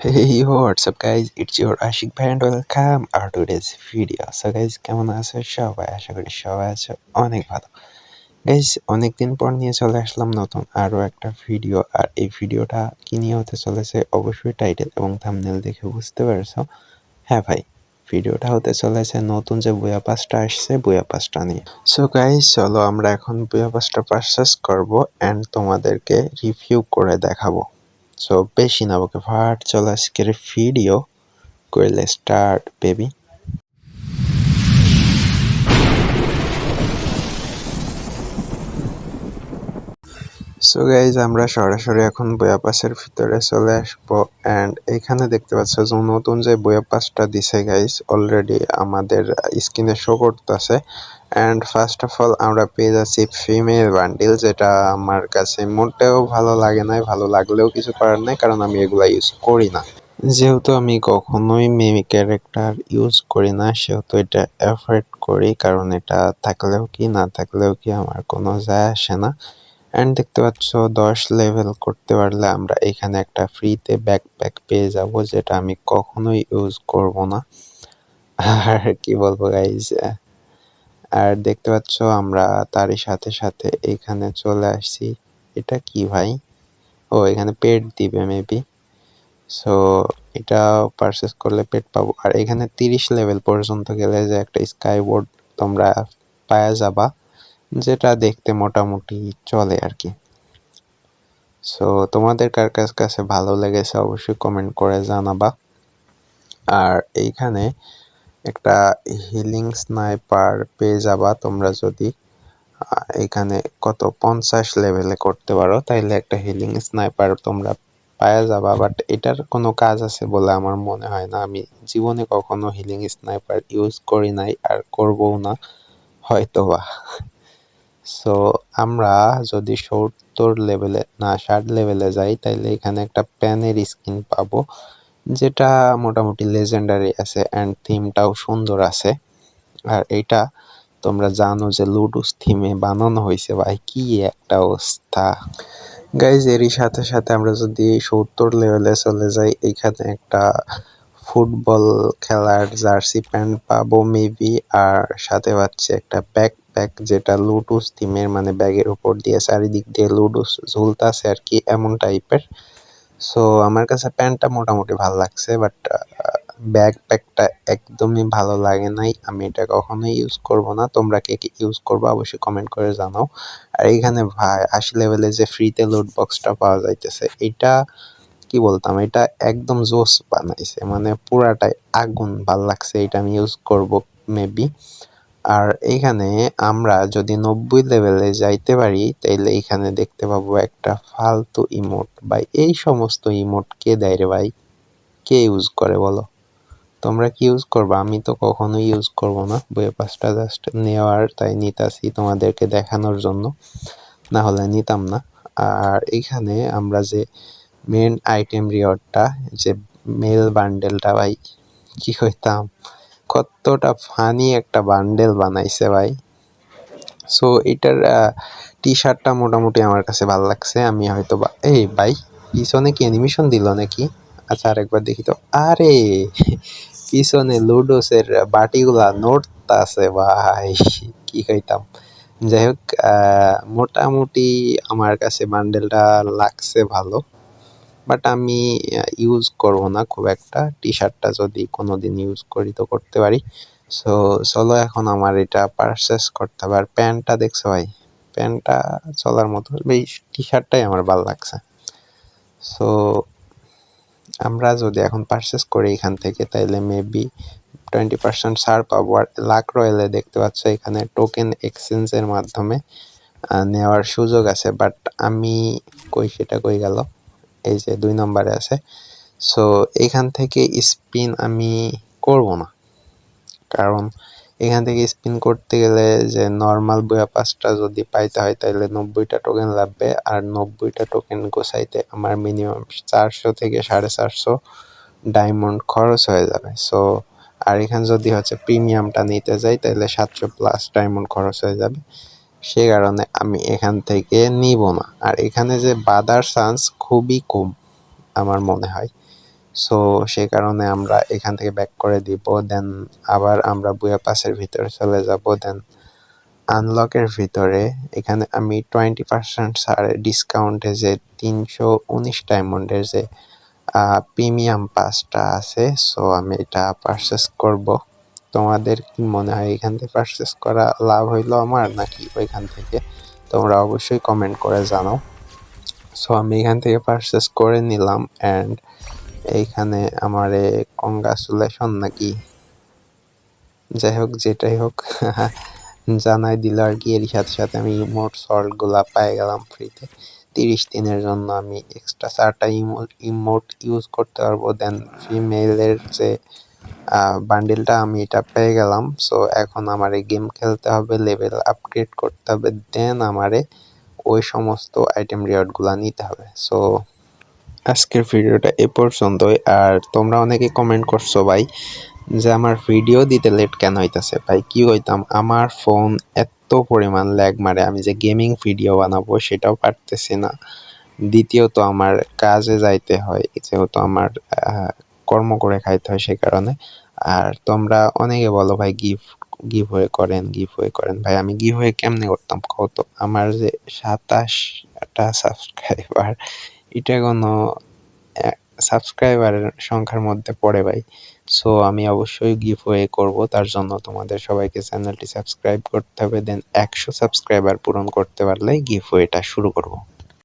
Hey, what's up guys? It's your Ashik ভাই and welcome our today's video. So guys, কেমন আছো সবাই? আশা করি সবাই আছো অনেক ভালো। গাইজ অনেকদিন পর নিয়ে চলে আসলাম নতুন আরও একটা ভিডিও আর এই ভিডিওটা কি নিয়ে হতে চলেছে অবশ্যই টাইটেল এবং থাম্বনেল দেখে বুঝতে পেরেছ হ্যাঁ ভাই ভিডিওটা হতে চলেছে নতুন যে বইয়া পাসটা আসছে বইয়া পাসটা নিয়ে সো গাইজ চলো আমরা এখন বইয়া পাসটা পারচেস করব অ্যান্ড তোমাদেরকে রিভিউ করে দেখাবো সো বেশি না ওকে ফাট চলো আজকের ভিডিও করলে স্টার্ট সো গাইজ আমরা সরাসরি এখন বয়াপাসের ভিতরে চলে আসব। অ্যান্ড এখানে দেখতে পাচ্ছ যে নতুন যে বয়াপাসটা দিছে গাইজ অলরেডি আমাদের স্ক্রিনে শো করতেছে। অ্যান্ড ফার্স্ট অফ অল আমরা পেয়ে যাচ্ছি ফিমেল বান্ডিল যেটা আমার কাছে মোটেও ভালো লাগে নাই, ভালো লাগলেও কিছু করার নাই, কারণ আমি এগুলা ইউজ করি না। যেহেতু আমি কখনোই মেমি ক্যারেক্টার ইউজ করি না, সেহেতু এটা অ্যাভয়েড করি, কারণ এটা থাকলেও কি না থাকলেও কি আমার কোনো যায় আসে না। অ্যান্ড দেখতে পাচ্ছ, দশ লেভেল করতে পারলে আমরা এখানে একটা ফ্রিতে ব্যাকপ্যাক পেয়ে যাব, যেটা আমি কখনোই ইউজ করব না। আর কি বলব গাইজ আর দেখতে পাচ্ছ, আমরা তারই সাথে সাথে এখানে চলে আসছি। এটা কি ভাই? ও, এখানে পেট দিবে মেবি সো এটা পারচেস করলে পেট পাবো। আর এখানে তিরিশ লেভেল পর্যন্ত গেলে যে একটা স্কাইবোর্ড তোমরা পাওয়া যাবা। যেটা দেখতে মোটামুটি চলে আর কি। সো তোমাদের কার কাছ কাছে ভালো লেগেছে অবশ্যই কমেন্ট করে জানাবা। আর এইখানে একটা হিলিং স্নাইপার পেয়ে যাবা তোমরা যদি। এখানে কত পঞ্চাশ লেভেলে করতে পারো, তাইলে একটা হিলিং স্নাইপার তোমরা পাওয়া যাবা। বাট এটার কোনো কাজ আছে বলে আমার মনে হয় না। আমি জীবনে কখনো হিলিং স্নাইপার ইউজ করি নাই আর করবও না হয়তো বা সো আমরা যদি সত্তর লেভেলে না, ষাট লেভেলে যাই, তাইলে এখানে একটা প্যানের স্কিন পাবো, যেটা মোটামুটি লেজেন্ডারি আছে অ্যান্ড থিমটাও সুন্দর আছে। আর এটা তোমরা জানো যে লুডুস থিমে বানানো হয়েছে ভাই, কি একটা অবস্থা। গাইজ এরই সাথে সাথে আমরা যদি সত্তর লেভেলে চলে যাই, এখানে একটা ফুটবল খেলার জার্সি প্যান্ট পাবো মেবি আর সাথে পাচ্ছি একটা ব্যাকপ্যাক যেটা লুডুস থিমের মানে ব্যাগের উপর দিয়ে চারিদিক দিয়ে লুডুস ঝুলতাছে আর কি এমন টাইপের। সো আমার কাছে প্যান্টটা মোটামুটি ভালো লাগছে বাট ব্যাকপ্যাকটা একদমই ভালো লাগে নাই। আমি এটা কখনোই ইউজ করব না। তোমরা কে কে ইউজ করব অবশ্যই কমেন্ট করে জানাও। আর এইখানে ভাই, আশি লেভেলে যে ফ্রিতে লোড বক্সটা পাওয়া যাইতেছে, এটা কি বলতাম? এটা একদম জোস বানাইছে। মানে পুরাটাই আগুন ভালো লাগছে, এটা আমি ইউজ করব মেবি আর এইখানে আমরা যদি নব্বই লেভেলে যাইতে পারি, তাইলে এইখানে দেখতে পাবো একটা ফালতু ইমোট। ভাই, এই সমস্ত ইমোট কে দেয় রে ভাই? কে ইউজ করে বলো? তোমরা কি ইউজ করবা? আমি তো কখনোই ইউজ করব না। বইয়ে পাঁচটা জাস্ট নেওয়ার, তাই নিতাছি তোমাদেরকে দেখানোর জন্য। না হলে নিতাম না। আর এইখানে আমরা যে মেন আইটেম রিওয়ার্ডটা যে মেল বান্ডেলটা ভাই, কি কইতাম? কতটা ফানি একটা বান্ডেল বানাইছে ভাই। সো এটার টি শার্টটা মোটামুটি আমার কাছে ভালো লাগছে। আমি হয়তো বা, এই ভাই, পিছনে কি অ্যানিমেশন দিল নাকি? আচ্ছা আরেকবার দেখি তো। আরে, পিছনে লুডোসের বাটিগুলা নড়তা আছে ভাই, কি কইতাম। যাই হোক মোটামুটি আমার কাছে বান্ডেলটা লাগছে ভালো। বাট আমি ইউজ করব না খুব একটা। টি শার্টটা যদি কোনো দিন ইউজ করি তো করতে পারি। সো চলো এখন আমার এটা পারচেস করতে হবে। আর প্যান্টটা দেখছ ভাই? প্যান্টটা চলার মতো, এই টি শার্টটাই আমার ভালো লাগছে। সো আমরা যদি এখন পারচেস করি এখান থেকে, তাইলে মেবি টোয়েন্টি পার্সেন্ট ছাড় পাবো। আর লাক রয়েলে দেখতে পাচ্ছ, এখানে টোকেন এক্সচেঞ্জের মাধ্যমে নেওয়ার সুযোগ আছে। বাট আমি কই, সেটা কই গেল? এই যে দুই নম্বরে আছে। সো এখান থেকে স্পিন আমি করব না। কারণ এখান থেকে স্পিন করতে গেলে যে নর্মাল বইয়া পাঁচটা যদি পাইতে হয় তাহলে নব্বইটা টোকেন লাগবে। আর নব্বইটা টোকেন গোছাইতে আমার মিনিমাম চারশো থেকে সাড়ে চারশো ডায়মন্ড খরচ হয়ে যাবে। সো আর এখানে যদি হচ্ছে প্রিমিয়ামটা নিতে যাই তাহলে সাতশো প্লাস ডায়মন্ড খরচ হয়ে যাবে। সে কারণে আমি এখান থেকে নিব না। আর এখানে যে বাদার চান্স খুবই কম, আমার মনে হয়। সো সে কারণে আমরা এখান থেকে ব্যাক করে দিব দেন আবার আমরা বুয়া পাসের ভিতরে চলে যাব দেন আনলকের ভিতরে। এখানে আমি টোয়েন্টি পার্সেন্ট ছাড়ে ডিসকাউন্টে যে তিনশো উনিশ ডায়মন্ডের যে প্রিমিয়াম পাসটা আছে সো আমি এটা পারচেস করব। তোমাদের কি মনে হয় এখান থেকে পারচেস করা লাভ হইল আমার, নাকি ওইখান থেকে তোমরা অবশ্যই কমেন্ট করে জানাও? সো আমি এখান থেকে পারচেস করে নিলাম অ্যান্ড এইখানে আমার এ কংগ্রাচুলেশন নাকি? যাই হোক, যেটাই হোক, জানাই দিল আর কি। এর সাথে সাথে আমি ইমোট সল্টগুলা পাই গেলাম ফ্রিতে তিরিশ দিনের জন্য আমি এক্সট্রা চারটা ইমোট ইমোট ইউজ করতে পারব। দেন ফিমেলের যে বান্ডেলটা আমি এটা পেয়ে গেলাম। সো এখন আমার গেম খেলতে হবে লেভেল আপগ্রেড করতে হবে দেন আমারে ওই সমস্ত আইটেম রিওয়ার্ডগুলো নিতে হবে। সো আজকের ভিডিওটা এ পর্যন্তই। আর তোমরা অনেকে কমেন্ট করছ ভাই, যে আমার ভিডিও দিতে লেট কেন হইতাছে? ভাই, কি হইতাম আমার ফোন এত পরিমাণ ল্যাগ মারে, আমি যে গেমিং ভিডিও বানাবো সেটাও পারতেছি না। দ্বিতীয়ত, আমার কাজে যাইতে হয়, যেহেতু আমার কর্ম করে খাইতে হয় সেই কারণে। আর তোমরা অনেকে বলো, ভাই, গিফট গিভ হয়ে করেন গিভ হয়ে করেন। ভাই, আমি গিভ হয়ে কেমনে করতাম? কত আমার যে সাতাশটা সাবস্ক্রাইবার এটা কোনো সাবস্ক্রাইবারের সংখ্যার মধ্যে পড়ে, ভাই। সো আমি অবশ্যই গিভ ওয়ে করব। তার জন্য তোমাদের সবাইকে চ্যানেলটি সাবস্ক্রাইব করতে হবে। দেন একশো সাবস্ক্রাইবার পূরণ করতে পারলে গিভ ওয়েটা শুরু করব।